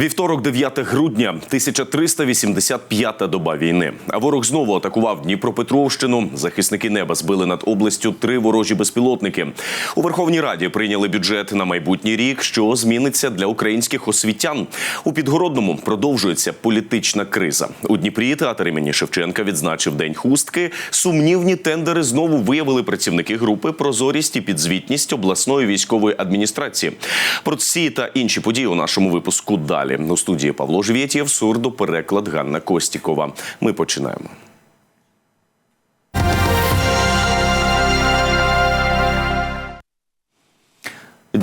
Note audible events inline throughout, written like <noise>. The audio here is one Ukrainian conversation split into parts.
Вівторок, 9 грудня, 1385-та доба війни. А ворог знову атакував Дніпропетровщину. Захисники неба збили над областю три ворожі безпілотники. У Верховній Раді прийняли бюджет на майбутній рік, що зміниться для українських освітян. У Підгородному продовжується політична криза. У Дніпрі театр імені Шевченка відзначив день хустки. Сумнівні тендери знову виявили працівники групи прозорість і підзвітність обласної військової адміністрації. Про ці та інші події у нашому випуску далі. У студії Павло Живєтєв, сурдопереклад Ганна Костікова. Ми починаємо.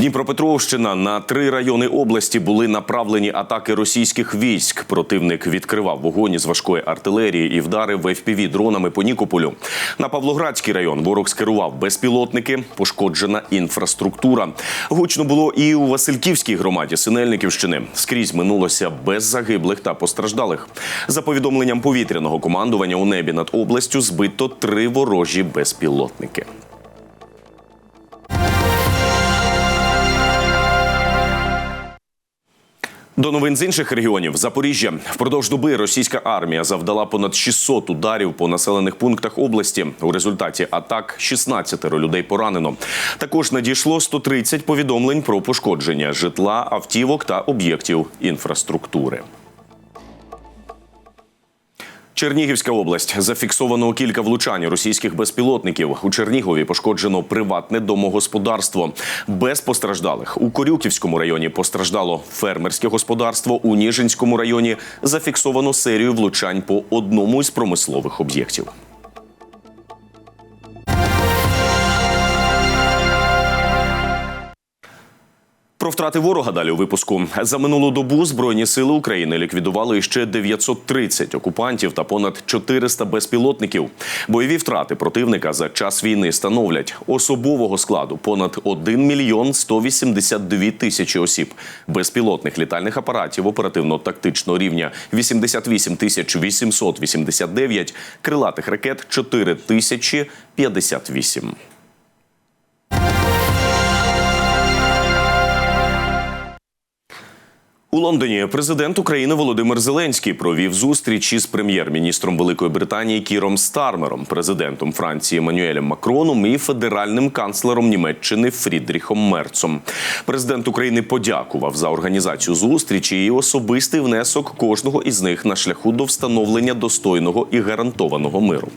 Дніпропетровщина на три райони області були направлені атаки російських військ. Противник відкривав вогонь із важкої артилерії і вдарив fpv дронами по Нікополю. На Павлоградський район ворог скерував безпілотники, пошкоджена інфраструктура. Гучно було і у Васильківській громаді Синельниківщини. Скрізь минулося без загиблих та постраждалих. За повідомленням повітряного командування у небі над областю збито три ворожі безпілотники. До новин з інших регіонів Запоріжжя впродовж доби російська армія завдала понад 600 ударів по населених пунктах області. У результаті атак 16 людей поранено. Також надійшло 130 повідомлень про пошкодження житла, автівок та об'єктів інфраструктури. Чернігівська область зафіксовано кілька влучань російських безпілотників. У Чернігові пошкоджено приватне домогосподарство без постраждалих. У Корюківському районі постраждало фермерське господарство. У Ніжинському районі зафіксовано серію влучань по одному із промислових об'єктів. Про втрати ворога далі у випуску за минулу добу збройні сили України ліквідували ще 930 окупантів та понад 400 безпілотників. Бойові втрати противника за час війни становлять особового складу понад 1 мільйон 182 тисячі осіб, безпілотних літальних апаратів оперативно-тактичного рівня 88 тисяч 889, крилатих ракет 4 тисячі 58. У Лондоні президент України Володимир Зеленський провів зустріч із прем'єр-міністром Великої Британії Кіром Стармером, президентом Франції Еммануелем Макроном і федеральним канцлером Німеччини Фрідріхом Мерцом. Президент України подякував за організацію зустрічі і особистий внесок кожного із них на шляху до встановлення достойного і гарантованого миру.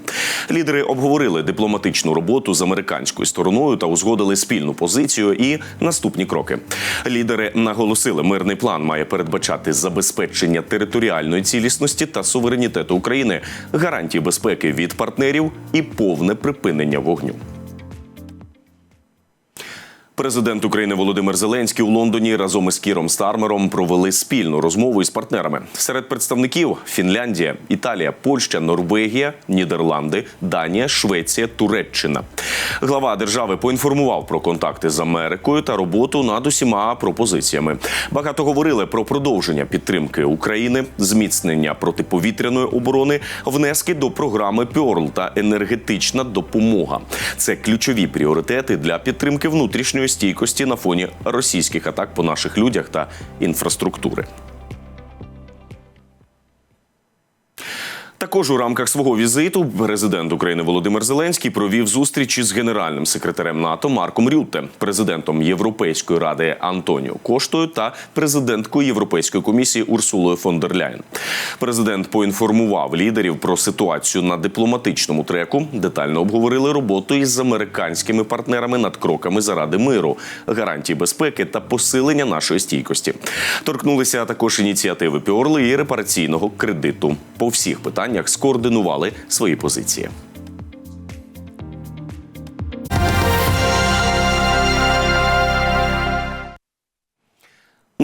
Лідери обговорили дипломатичну роботу з американською стороною та узгодили спільну позицію і наступні кроки. Лідери наголосили, мирний план має передбачати забезпечення територіальної цілісності та суверенітету України, гарантії безпеки від партнерів і повне припинення вогню. Президент України Володимир Зеленський у Лондоні разом із Кіром Стармером провели спільну розмову із партнерами. Серед представників Фінляндія, Італія, Польща, Норвегія, Нідерланди, Данія, Швеція, Туреччина. Глава держави поінформував про контакти з Америкою та роботу над усіма пропозиціями. Багато говорили про продовження підтримки України, зміцнення протиповітряної оборони, внески до програми Пьорл та енергетична допомога. Це ключові пріоритети для підтримки внутрішньої стійкості на фоні російських атак по наших людях та інфраструктури. Також у рамках свого візиту президент України Володимир Зеленський провів зустрічі з генеральним секретарем НАТО Марком Рютте, президентом Європейської ради Антоніо Коштою та президенткою Європейської комісії Урсулою фон дер Ляєн. Президент поінформував лідерів про ситуацію на дипломатичному треку. Детально обговорили роботу із американськими партнерами над кроками заради миру, гарантії безпеки та посилення нашої стійкості. Торкнулися також ініціативи Піорли і репараційного кредиту. По всіх питаннях скоординували свої позиції.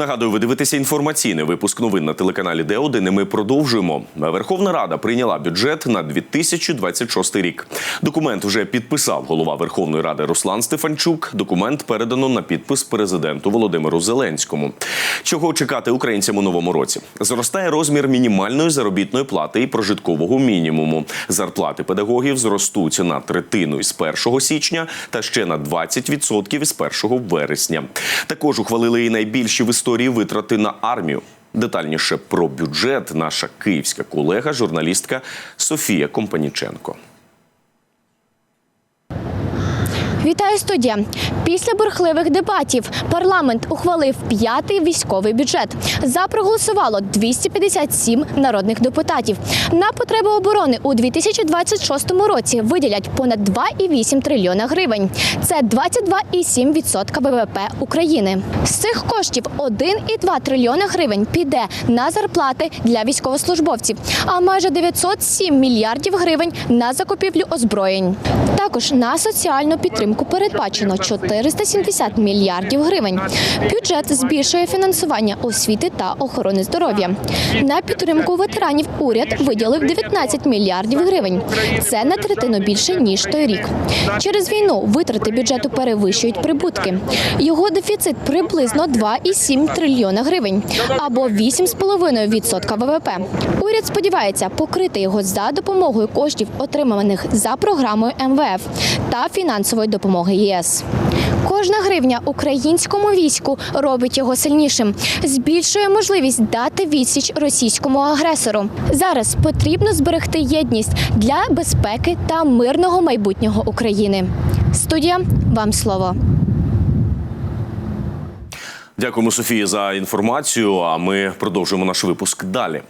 Нагадую, ви дивитеся інформаційний випуск новин на телеканалі Д1. і Ми продовжуємо. Верховна Рада прийняла бюджет на 2026 рік. Документ вже підписав голова Верховної Ради Руслан Стефанчук. Документ передано на підпис президенту Володимиру Зеленському. Чого чекати українцям у новому році? Зростає розмір мінімальної заробітної плати і прожиткового мінімуму. Зарплати педагогів зростуть на третину із 1 січня та ще на 20% із 1 вересня. Також ухвалили і найбільші в історії витрати на армію. Детальніше про бюджет наша київська колега, журналістка Софія Компаніченко. Вітаю студія. Після бурхливих дебатів парламент ухвалив п'ятий військовий бюджет. За проголосувало 257 народних депутатів. На потреби оборони у 2026 році виділять понад 2,8 трильйона гривень. Це 22,7% ВВП України. З цих коштів 1,2 трильйона гривень піде на зарплати для військовослужбовців, а майже 907 мільярдів гривень на закупівлю озброєнь. Також на соціальну підтримку передбачено 470 мільярдів гривень. Бюджет збільшує фінансування освіти та охорони здоров'я. На підтримку ветеранів уряд виділив 19 мільярдів гривень. Це на третину більше ніж той рік. Через війну витрати бюджету перевищують прибутки. Його дефіцит приблизно 2,7 трильйона гривень або 8,5% ВВП. Уряд сподівається покрити його за допомогою коштів, отриманих за програмою МВФ та фінансової допомоги ЄС. Кожна гривня українському війську робить його сильнішим, збільшує можливість дати відсіч російському агресору. Зараз потрібно зберегти єдність для безпеки та мирного майбутнього України. Студія вам слово. Дякуємо, Софії, за інформацію. А ми продовжуємо наш випуск далі.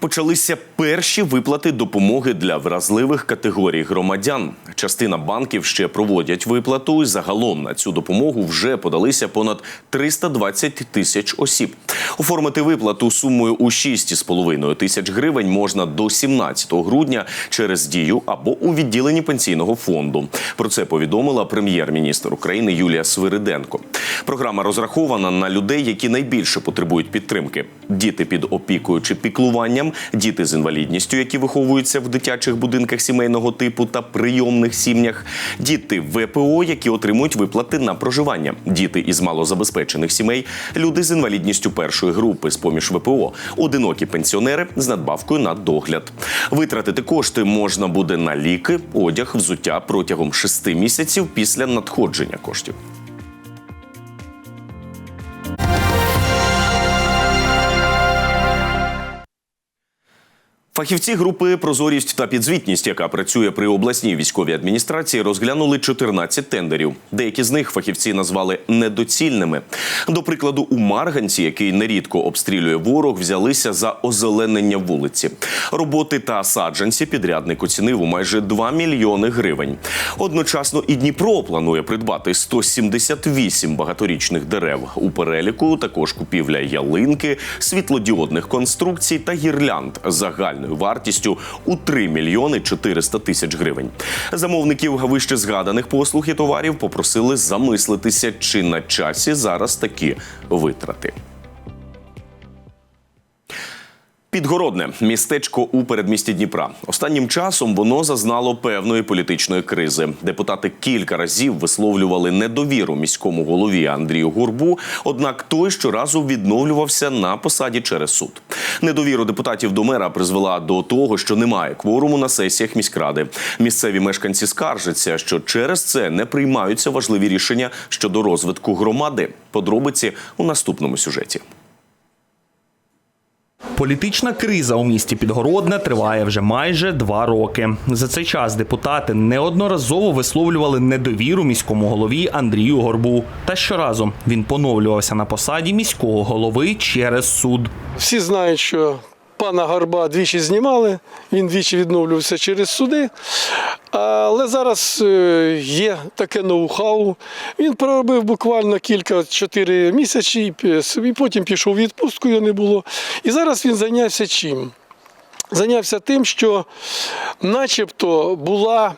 Почалися перші виплати допомоги для вразливих категорій громадян. Частина банків ще проводять виплату. і Загалом на цю допомогу вже подалися понад 320 тисяч осіб. Оформити виплату сумою у 6,5 тисяч гривень можна до 17 грудня через дію або у відділенні пенсійного фонду. Про це повідомила прем'єр-міністр України Юлія Свириденко. Програма розрахована на людей, які найбільше потребують підтримки: діти під опікою чи піклуванням, діти з інвалідністю, які виховуються в дитячих будинках сімейного типу та прийомних сім'ях, діти ВПО, які отримують виплати на проживання, діти із малозабезпечених сімей, люди з інвалідністю першої групи з поміж ВПО, одинокі пенсіонери з надбавкою на догляд. Витратити кошти можна буде на ліки, одяг, взуття протягом шести місяців після надходження коштів. Фахівці групи Прозорість та підзвітність, яка працює при обласній військовій адміністрації, розглянули 14 тендерів. Деякі з них фахівці назвали недоцільними. До прикладу, у Марганці, який нерідко обстрілює ворог, взялися за озеленення вулиці. Роботи та саджанці підрядник оцінив у майже 2 мільйони гривень. Одночасно і Дніпро планує придбати 178 багаторічних дерев. У переліку також купівля ялинки, світлодіодних конструкцій та гірлянд загальною вартістю у 3 мільйони 400 тисяч гривень. Замовників вище згаданих послуг і товарів попросили замислитися, чи на часі зараз такі витрати. Підгородне містечко у передмісті Дніпра. Останнім часом воно зазнало певної політичної кризи. Депутати кілька разів висловлювали недовіру міському голові Андрію Гурбу. Однак той щоразу відновлювався на посаді через суд. Недовіру депутатів до мера призвела до того, що немає кворуму на сесіях міськради. Місцеві мешканці скаржаться, що через це не приймаються важливі рішення щодо розвитку громади. Подробиці у наступному сюжеті. Політична криза у місті Підгородне триває вже майже два роки. За цей час депутати неодноразово висловлювали недовіру міському голові Андрію Горбу. Та щоразу він поновлювався на посаді міського голови через суд. Всі знають, що пана Горба двічі знімали, він двічі відновлювався через суди. Але зараз е, є таке ноу-хау. Він проробив буквально кілька чотири місяці, і потім пішов у відпустку, його не було. І зараз він зайнявся чим? Зайнявся тим, що начебто була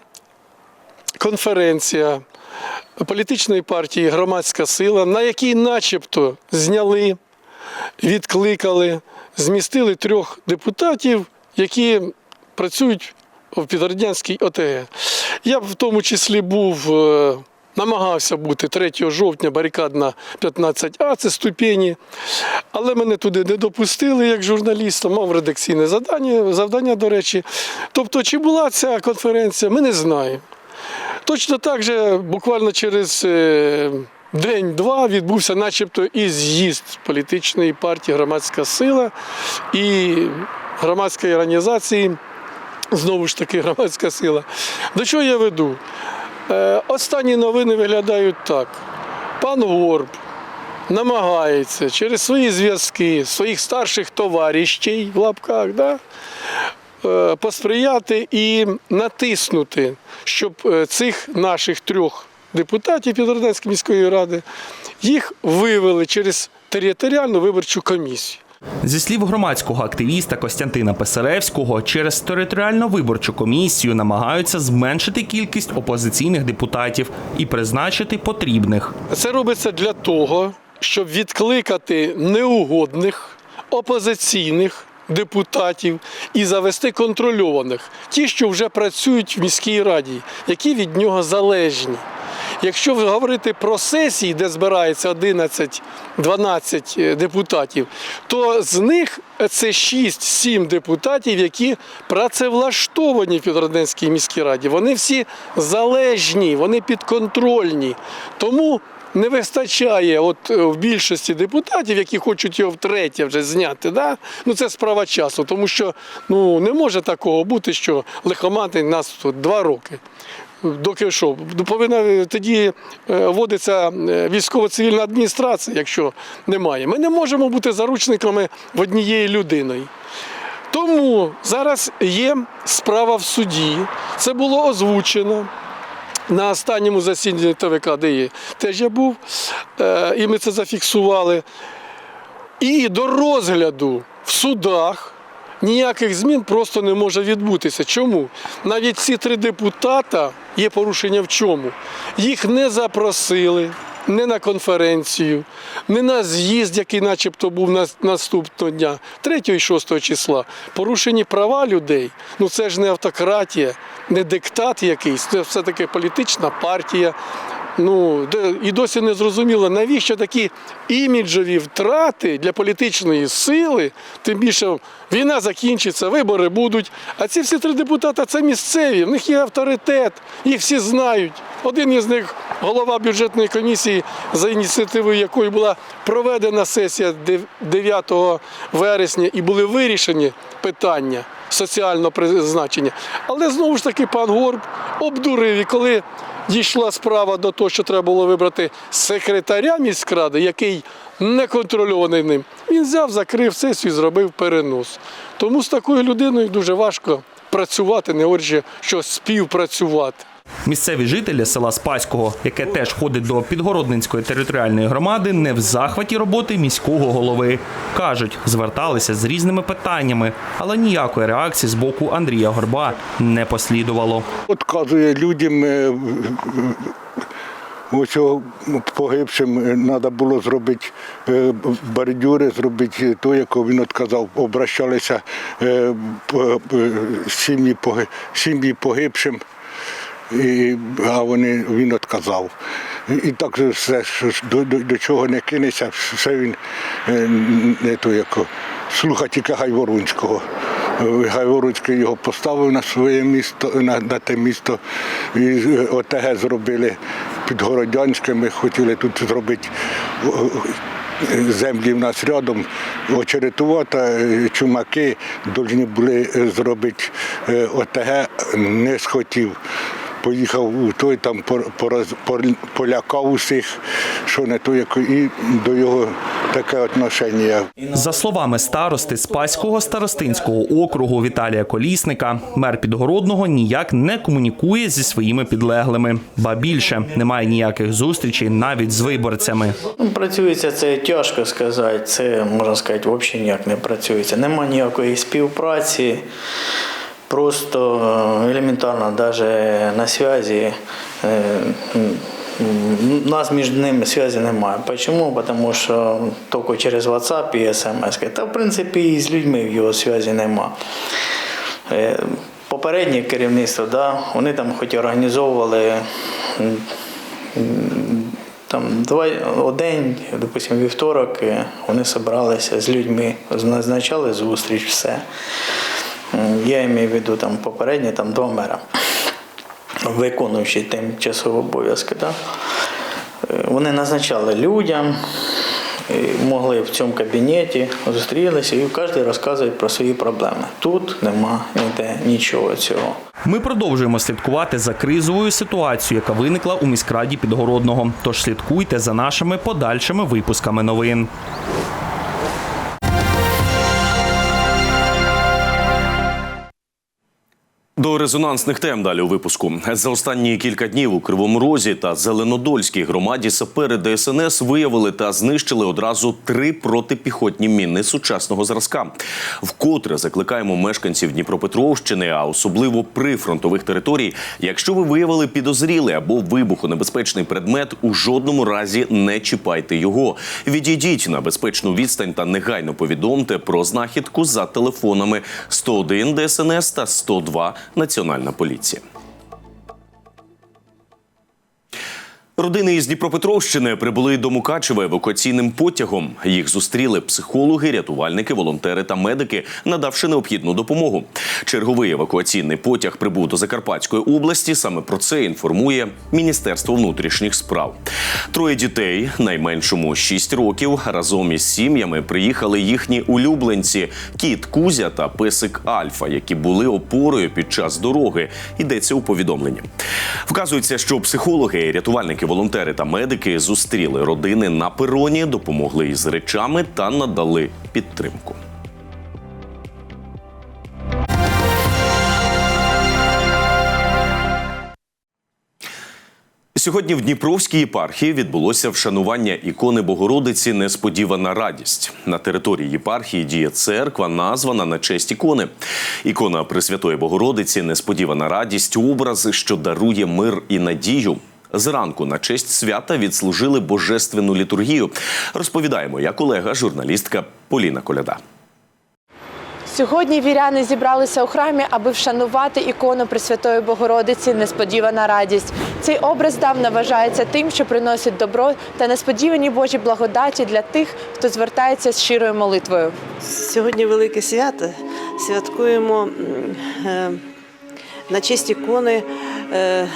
конференція політичної партії Громадська сила, на якій начебто зняли відкликали, змістили трьох депутатів, які працюють в Підгороднянській ОТГ. Я в тому числі був, е, намагався бути 3 жовтня, барикадна 15А, це ступені. Але мене туди не допустили як журналіста, мав редакційне завдання, завдання, до речі. Тобто, чи була ця конференція, ми не знаємо. Точно так же, буквально через е, день-два відбувся начебто і з'їзд політичної партії Громадська сила і громадської організації, знову ж таки, громадська сила. До чого я веду? Е, останні новини виглядають так. Пан Горб намагається через свої зв'язки, своїх старших товаришів в лапках, да, е, посприяти і натиснути, щоб е, цих наших трьох депутатів Підгородненської міської ради їх вивели через територіальну виборчу комісію. Зі слів громадського активіста Костянтина Писаревського, через територіальну виборчу комісію намагаються зменшити кількість опозиційних депутатів і призначити потрібних. Це робиться для того, щоб відкликати неугодних опозиційних депутатів і завести контрольованих, ті, що вже працюють в міській раді, які від нього залежні. Якщо говорити про сесії, де збирається 11-12 депутатів, то з них це 6-7 депутатів, які працевлаштовані в Підроденській міській раді. Вони всі залежні, вони підконтрольні. Тому не вистачає от е, в більшості депутатів, які хочуть його втретє вже зняти. Да? Ну це справа часу, тому що ну, не може такого бути, що лихомати нас тут два роки. Доки що, повинна тоді е, вводиться е, військово-цивільна адміністрація, якщо немає. Ми не можемо бути заручниками в однієї людини. Тому зараз є справа в суді. Це було озвучено. На останньому засіданні ТВК, є, теж я був, е, і ми це зафіксували. І до розгляду в судах ніяких змін просто не може відбутися. Чому? Навіть ці три депутата є порушення в чому? Їх не запросили. Не на конференцію, не на з'їзд, який начебто був на- наступного дня, 3 і 6 числа. Порушені права людей. Ну це ж не автократія, не диктат якийсь, це все-таки політична партія. Ну, і досі не зрозуміло, навіщо такі іміджові втрати для політичної сили, тим більше війна закінчиться, вибори будуть. А ці всі три депутати це місцеві, в них є авторитет, їх всі знають. Один із них голова бюджетної комісії, за ініціативою якої була проведена сесія 9 вересня і були вирішені питання соціального призначення. Але знову ж таки пан Горб обдурив, і коли дійшла справа до того, що треба було вибрати секретаря міськради, який не контрольований ним, він взяв, закрив сесію і зробив перенос. Тому з такою людиною дуже важко працювати, не говорячи, що співпрацювати. Місцеві жителі села Спаського, яке теж входить до Підгородненської територіальної громади, не в захваті роботи міського голови. Кажуть, зверталися з різними питаннями, але ніякої реакції з боку Андрія Горба не послідувало. Отказує людям. е, Ось о, погибшим треба було зробити е, бордюри, зробити то, якого він відказав. Обращалися е, е, сім'ї погибшим, і, а вони, він відказав. І, так все, до, до, до чого не кинеться, все він е, не то, як, слуха тільки Гайворунського. Е, Гайворуцький його поставив на своє місто, на, на те місто. І е, ОТГ зробили під Городянським. Ми хотіли тут зробити о, землі в нас рядом. Очеретувата, е, чумаки повинні були е, зробити е, ОТГ, не схотів. Поїхав у той там полякав усіх, що не то, як і до його таке отношення. За словами старости Спаського старостинського округу Віталія Колісника, мер Підгородного ніяк не комунікує зі своїми підлеглими. Ба більше немає ніяких зустрічей навіть з виборцями. Ну, працюється це тяжко сказати. Це можна сказати, взагалі ніяк не працюється. Нема ніякої співпраці. Просто елементарно, навіть на зв'язі. е, м, м, нас між ними зв'язі немає. Чому? Тому що тільки через WhatsApp і SMS. Та в принципі і з людьми в його зв'язі немає. Е, Попереднє керівництво, да, вони там хоч організовували там два один, допустимо, вівторок, вони збиралися з людьми, назначали зустріч, все. М, Я маю в виду там попередні там два мера, виконуючи тимчасові обов'язки. Да? Е, Вони назначали людям, могли в цьому кабінеті зустрілися, і кожен розказує про свої проблеми. Тут нема ніде нічого цього. Ми продовжуємо слідкувати за кризовою ситуацією, яка виникла у міськраді Підгородного. Тож слідкуйте за нашими подальшими випусками новин. До резонансних тем далі у випуску. За останні кілька днів у Кривому Розі та Зеленодольській громаді сапери ДСНС виявили та знищили одразу три протипіхотні міни сучасного зразка. Вкотре закликаємо мешканців Дніпропетровщини, а особливо прифронтових територій. Якщо ви виявили підозрілий або вибухонебезпечний предмет, у жодному разі не чіпайте його. Відійдіть на безпечну відстань та негайно повідомте про знахідку за телефонами 101 ДСНС та 102 Національна поліція. Родини із Дніпропетровщини прибули до Мукачева евакуаційним потягом. Їх зустріли психологи, рятувальники, волонтери та медики, надавши необхідну допомогу. Черговий евакуаційний потяг прибув до Закарпатської області. Саме про це інформує Міністерство внутрішніх справ. Троє дітей, найменшому 6 років, разом із сім'ями приїхали їхні улюбленці кіт Кузя та песик Альфа, які були опорою під час дороги. Йдеться у повідомленні. Вказується, що психологи, рятувальники, волонтери та медики зустріли родини на пероні, допомогли із речами та надали підтримку. Сьогодні в Дніпровській єпархії відбулося вшанування ікони Богородиці Несподівана радість. На території єпархії діє церква, названа на честь ікони. Ікона Пресвятої Богородиці Несподівана радість образ, що дарує мир і надію. Зранку на честь свята відслужили божественну літургію. Розповідає моя колега, журналістка Поліна Коляда. Сьогодні віряни зібралися у храмі, аби вшанувати ікону Пресвятої Богородиці Несподівана радість. Цей образ давно вважається тим, що приносить добро та несподівані Божі благодаті для тих, хто звертається з щирою молитвою. Сьогодні велике свято. Святкуємо е, на честь ікони е,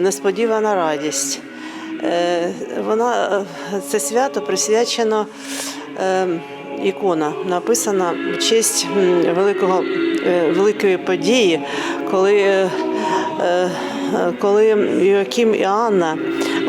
Несподівана радість. Е, Вона, е, це свято присвячено е, ікона, написана в честь великого, е, великої події, коли, е, е, коли Йоаким і Анна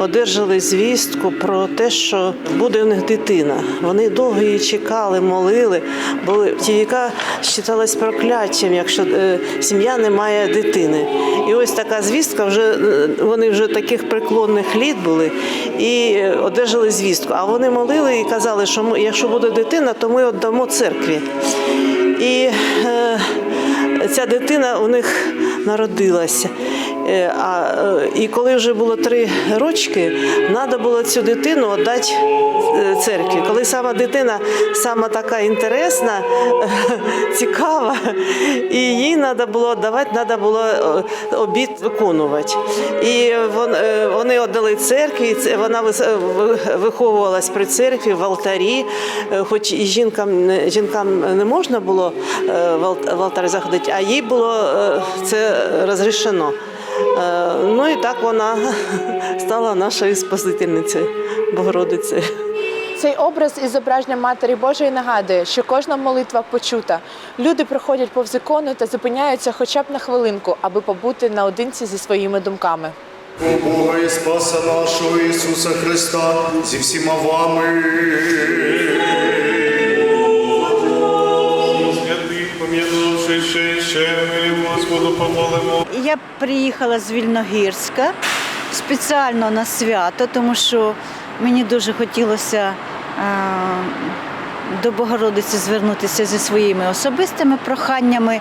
одержали звістку про те, що буде у них дитина. Вони довго її чекали, молили, бо ті віка вважалось прокляттям, якщо е, сім'я не має дитини. І ось така звістка, вже е, вони вже таких преклонних літ були і е, одержали звістку. А вони молили і казали, що ми, якщо буде дитина, то ми віддамо церкві. І е, ця дитина у них народилася. Е, А, е, і коли вже було три рочки, треба було цю дитину віддати е, церкві. Коли сама дитина сама така інтересна, <laughs> цікава, і їй треба було віддавати, треба було обід виконувати. І вон- вони віддали церкві, це- вона виховувалась при церкві в алтарі, хоч і жінкам, жінкам не можна було в ал- алтар заходити, а їй було це розрішено. Е, Ну і так вона <laughs> стала нашою спасительницею, Богородицею. Цей образ із зображенням Матері Божої нагадує, що кожна молитва почута. Люди проходять повз ікону та зупиняються хоча б на хвилинку, аби побути наодинці зі своїми думками. О Бога і Спаса нашого Ісуса Христа зі всіма вами. Святий, пом'янувши ще, ще, ми Господу помолимо. Я приїхала з Вільногірська спеціально на свято, тому що мені дуже хотілося е, до Богородиці звернутися зі своїми особистими проханнями.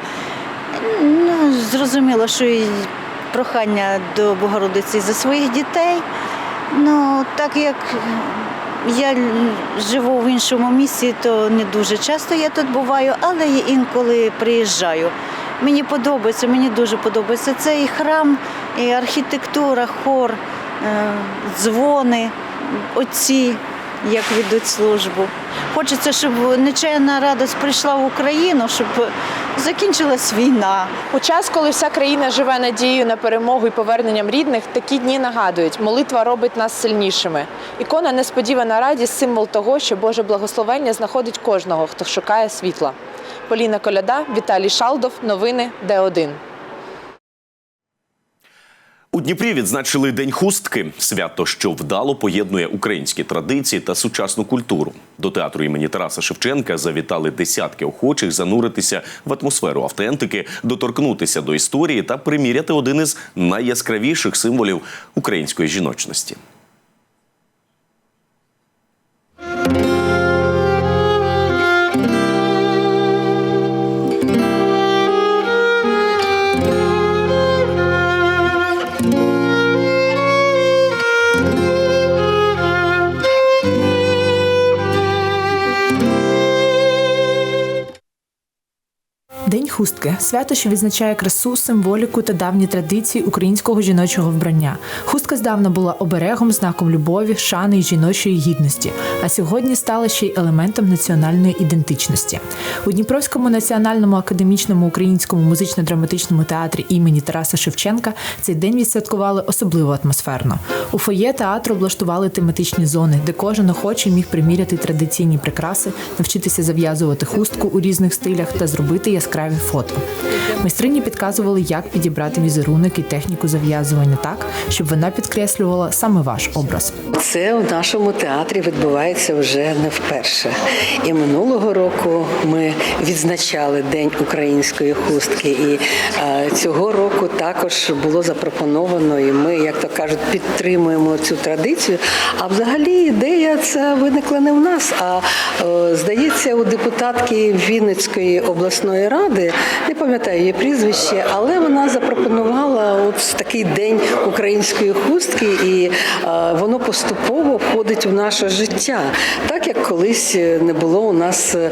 Ну, зрозуміло, що і прохання до Богородиці за своїх дітей. Ну, так як я живу в іншому місці, то не дуже часто я тут буваю, але інколи приїжджаю. Мені подобається, мені дуже подобається цей храм, і архітектура, хор, е, дзвони, оці як ведуть службу. Хочеться, щоб нечайна радость прийшла в Україну, щоб закінчилась війна. У час, коли вся країна живе надією на перемогу і поверненням рідних, такі дні нагадують, молитва робить нас сильнішими. Ікона несподівана радість символ того, що Боже благословення знаходить кожного, хто шукає світла. Поліна Коляда, Віталій Шалдов, новини Д1. У Дніпрі відзначили День хустки свято, що вдало поєднує українські традиції та сучасну культуру. До театру імені Тараса Шевченка завітали десятки охочих зануритися в атмосферу автентики, доторкнутися до історії та приміряти один із найяскравіших символів української жіночності. Хустки свято, що відзначає красу, символіку та давні традиції українського жіночого вбрання. Хустка здавна була оберегом, знаком любові, шани і жіночої гідності, а сьогодні стала ще й елементом національної ідентичності. У Дніпровському національному академічному українському музично-драматичному театрі імені Тараса Шевченка цей день відсвяткували особливо атмосферно. У фоє театру облаштували тематичні зони, де кожен охочий міг приміряти традиційні прикраси, навчитися зав'язувати хустку у різних стилях та зробити яскраві фото. Майстрині підказували, як підібрати візерунок і техніку зав'язування так, щоб вона підкреслювала саме ваш образ. Це у нашому театрі відбувається вже не вперше. І минулого року ми відзначали День української хустки. І е, цього року також було запропоновано, і ми, як то кажуть, підтримуємо цю традицію. А взагалі ідея ця виникла не в нас, а е, здається, у депутатки Вінницької обласної ради, не пам'ятаю її прізвище, але вона запропонувала от такий день української хустки, і воно поступово входить у наше життя, так як колись не було у нас е,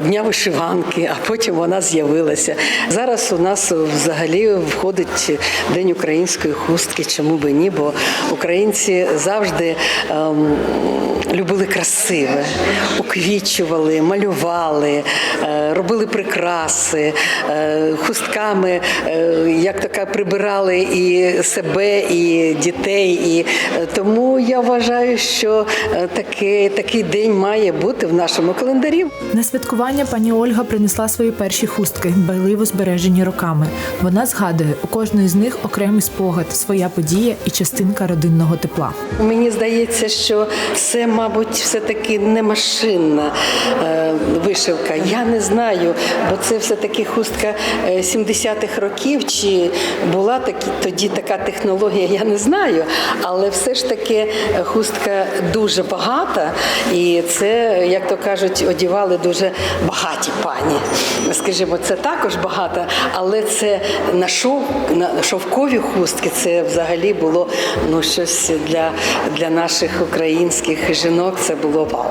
дня вишиванки, а потім вона з'явилася. Зараз у нас взагалі входить День української хустки. Чому би ні? Бо українці завжди ем, любили красиве, уквічували, малювали, е, робили прикраси, хустками, е, як така прибирали і себе, і дітей. І е, тому я вважаю, що е, такий, такий день має бути в нашому календарі. На святкування пані Ольга принесла свої перші хустки, дбайливо збережені роками. Вона згадує, у кожної з них окремий спогад, своя подія і частинка родинного тепла. Мені здається, що це, мабуть, все-таки не машинна е, вишивка. Я не знаю, бо це хустка е, 70-х років. Чи була такі, тоді така технологія, я не знаю. Але все ж таки е, хустка дуже багата, і це, як то кажуть, одівали дуже багаті пані. Скажімо, це також багато, але це на шов, на шовкові хустки. Це взагалі було ну щось для, для наших українських жінок. Це було вау.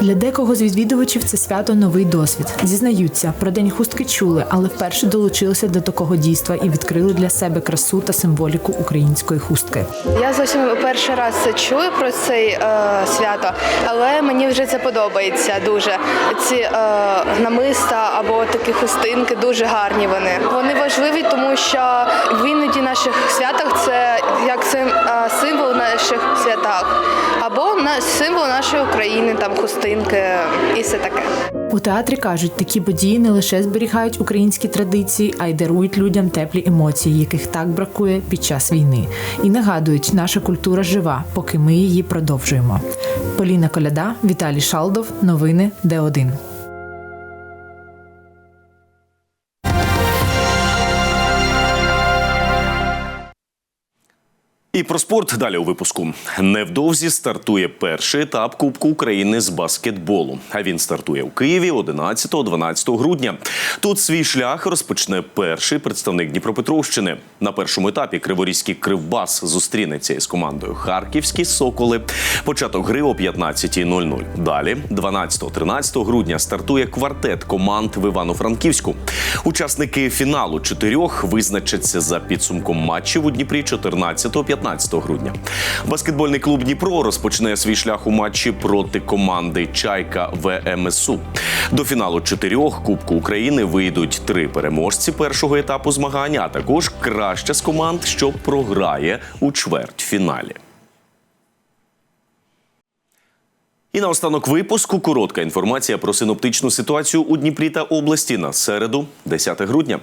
Для декого з відвідувачів це свято новий досвід. Зізнаються, про день хустки чули, але вперше долучилися до такого дійства і відкрили для себе красу та символіку української хустки. Я зовсім перший раз це чую про це е, свято, але мені вже це подобається дуже. Ці е, намиста або такі хустинки дуже гарні. Вони вони важливі, тому що в іноді наших святах це як сим, е, символ наших святах, або на символ нашої України, там хустинки і все таке. У театрі кажуть, такі події не лише зберігають українські традиції, а й дарують людям теплі емоції, яких так бракує під час війни. І нагадують, наша культура жива, поки ми її продовжуємо. Поліна Коляда, Віталій Шалдов, новини Д1. І про спорт далі у випуску. Невдовзі стартує перший етап Кубку України з баскетболу. А він стартує у Києві 11-12 грудня. Тут свій шлях розпочне перший представник Дніпропетровщини. На першому етапі Криворізький Кривбас зустрінеться із командою Харківські Соколи. Початок гри о 15.00. Далі, 12-13 грудня, стартує квартет команд в Івано-Франківську. Учасники фіналу чотирьох визначаться за підсумком матчів у Дніпрі 14-15 15 грудня. Баскетбольний клуб Дніпро розпочне свій шлях у матчі проти команди Чайка ВМСУ. До фіналу чотирьох Кубку України вийдуть три переможці першого етапу змагання, а також краща з команд, що програє у чвертьфіналі. І наостанок випуску коротка інформація про синоптичну ситуацію у Дніпрі та області на середу, 10 грудня.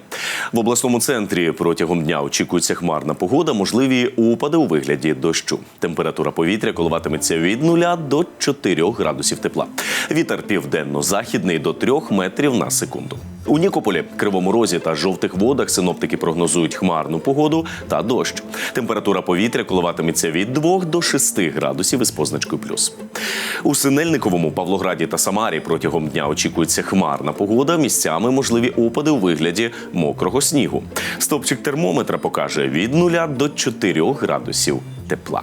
В обласному центрі протягом дня очікується хмарна погода, можливі упади у вигляді дощу. Температура повітря коливатиметься від 0 до 4 градусів тепла. Вітер південно-західний до 3 метрів на секунду. У Нікополі, Кривому Розі та жовтих водах синоптики прогнозують хмарну погоду та дощ. Температура повітря коливатиметься від 2 до 6 градусів із позначкою плюс. У Синельниковому, Павлограді та Самарі протягом дня очікується хмарна погода. Місцями можливі опади у вигляді мокрого снігу. Стопчик термометра покаже від 0 до 4 градусів тепла.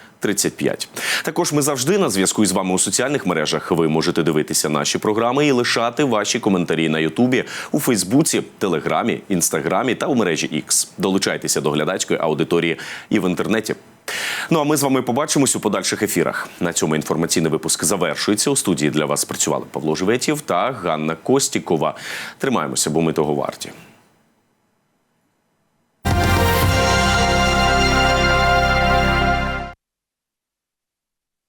35. Також ми завжди на зв'язку із вами у соціальних мережах. Ви можете дивитися наші програми і лишати ваші коментарі на Ютубі, у Фейсбуці, Телеграмі, Інстаграмі та у мережі X. Долучайтеся до глядацької аудиторії і в інтернеті. Ну а ми з вами побачимось у подальших ефірах. На цьому інформаційний випуск завершується. У студії для вас працювали Павло Живетів та Ганна Костікова. Тримаємося, бо ми того варті.